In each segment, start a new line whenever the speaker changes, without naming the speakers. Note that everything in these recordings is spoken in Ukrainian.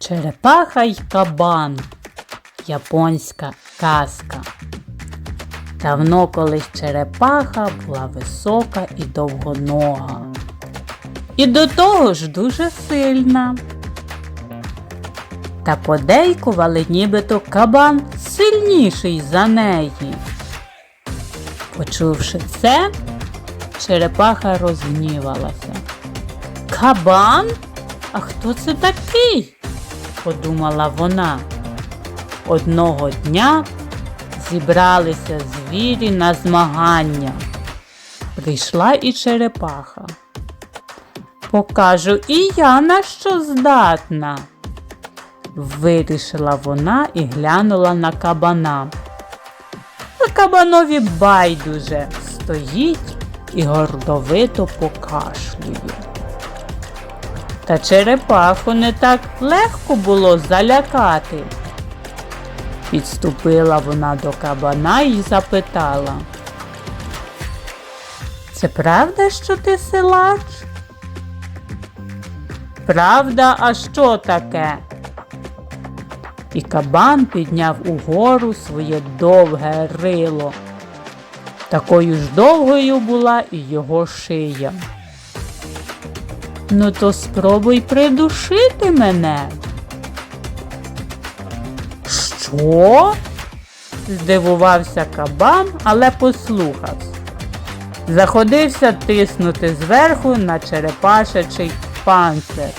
Черепаха й кабан. Японська казка. Давно колись черепаха була висока і довгонога. І до того ж дуже сильна. Та подейкували нібито кабан сильніший за неї. Почувши це, черепаха розгнівалася. Кабан? А хто це такий? Подумала вона. Одного дня зібралися звірі на змагання. Прийшла і черепаха. Покажу і я на що здатна. Вирішила вона і глянула на кабана. А кабанові байдуже стоїть і гордовито покашлює. Та черепаху не так легко було залякати. Підступила вона до кабана і запитала. Це правда, що ти силач? Правда, а що таке? І кабан підняв угору своє довге рило. Такою ж довгою була і його шия. Ну, то спробуй придушити мене. Що? здивувався кабан, але послухався. Заходився тиснути зверху на черепашечий панцир.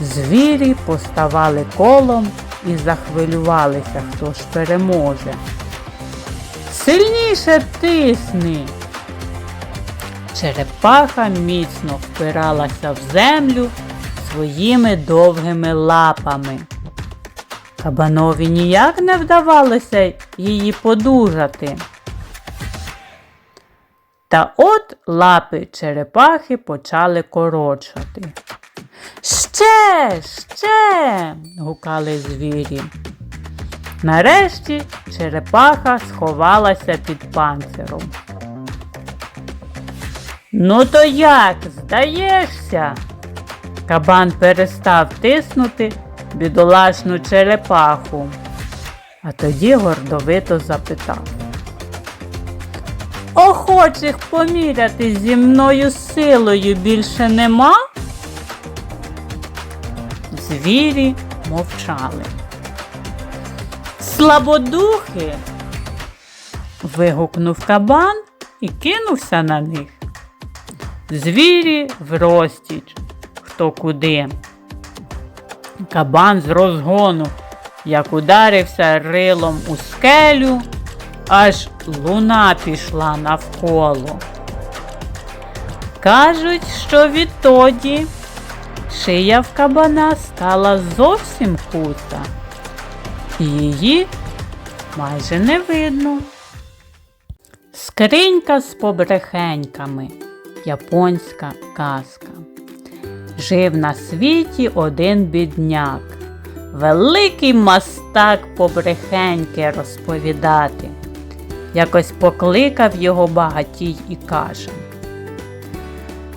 Звірі поставали колом і захвилювалися, хто ж переможе. Сильніше тисни. Черепаха міцно впиралася в землю своїми довгими лапами. Кабанові ніяк не вдавалося її подужати. Та от лапи черепахи почали коротшати. Ще, ще. гукали звірі. Нарешті черепаха сховалася під панциром. Ну то як, здаєшся? Кабан перестав тиснути бідолашну черепаху, а тоді гордовито запитав. Охочих поміряти зі мною силою більше нема? Звірі мовчали. Слабодухи. вигукнув кабан і кинувся на них. Звірі в розтіч, хто куди. Кабан з розгону, як ударився рилом у скелю, аж луна пішла навколо. Кажуть, що відтоді шия в кабана стала зовсім кута, і її майже не видно. Скринька з побрехеньками. Японська казка. Жив на світі один бідняк, великий мастак побрехеньки розповідати. Якось покликав його багатій і каже.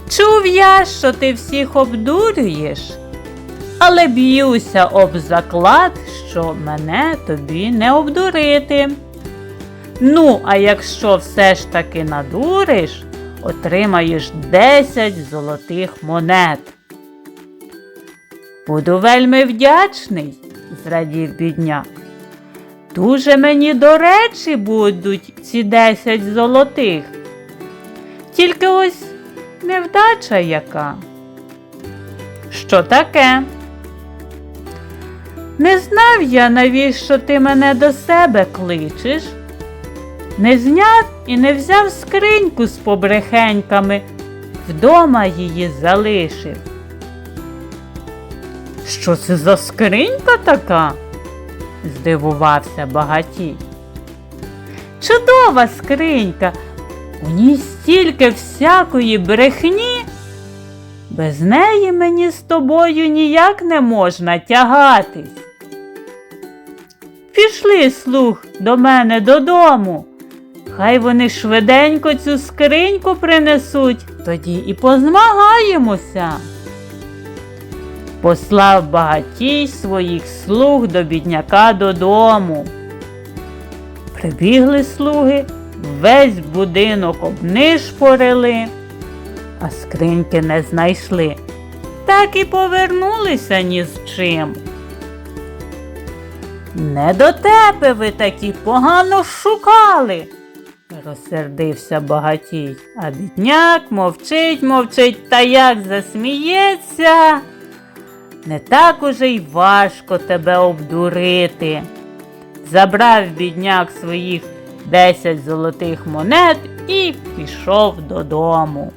Чув я, що ти всіх обдурюєш, але б'юся об заклад, що мене тобі не обдурити. Ну, а якщо все ж таки надуриш, отримаєш 10 золотих монет. Буду вельми вдячний, зрадів бідняк. Дуже мені до речі будуть ці 10 золотих. Тільки ось невдача яка. Що таке? Не знав я, навіщо ти мене до себе кличеш. Не зняв і не взяв скриньку з побрехеньками, вдома її залишив. Що це за скринька така? здивувався багатій. Чудова скринька, у ній стільки всякої брехні. Без неї мені з тобою ніяк не можна тягатись. Пішли слух до мене додому. Хай вони швиденько цю скриньку принесуть, тоді і позмагаємося. Послав багатій своїх слуг до бідняка додому. Прибігли слуги, весь будинок обнишпорили, а скриньки не знайшли. Так і повернулися ні з чим. Не до тебе ви такі погано шукали, розсердився багатій, а бідняк мовчить, мовчить та як засміється. Не так уже й важко тебе обдурити. Забрав бідняк своїх десять золотих монет і пішов додому.